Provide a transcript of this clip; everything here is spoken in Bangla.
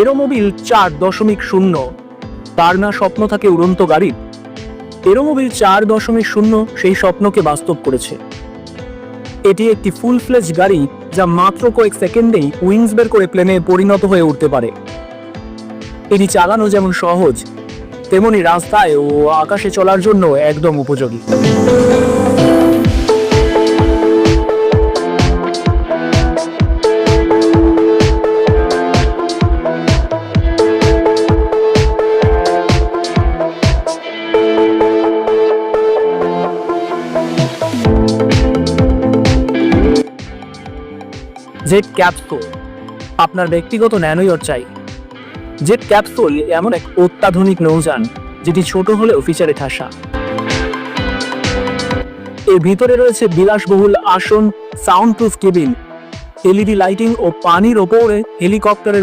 এরোমোবিল চার দশমিক শূন্য। তার না স্বপ্ন থাকে উড়ন্ত গাড়ির? এরোমোবিল চার দশমিক শূন্য সেই স্বপ্নকে বাস্তব করেছে। এটি একটি ফুল ফ্লেজ গাড়ি যা মাত্র কয়েক সেকেন্ডেই উইংস বের করে প্লেনে পরিণত হয়ে উঠতে পারে। এটি চালানো যেমন সহজ, তেমনি রাস্তায় ও আকাশে চলার জন্য একদম উপযোগী। জেট ক্যাপসুল, আপনার ব্যক্তিগত ন্যানোইয়র চাই। জেড ক্যাপসুল এমন এক অত্যাধুনিক নৌযান, যেটি ছোট হলে ফিচারে ঠাসা। এর ভিতরে রয়েছে বিলাসবহুল আসন sound proof cabin LED lighting ও পানির ওপরে হেলিকপ্টারের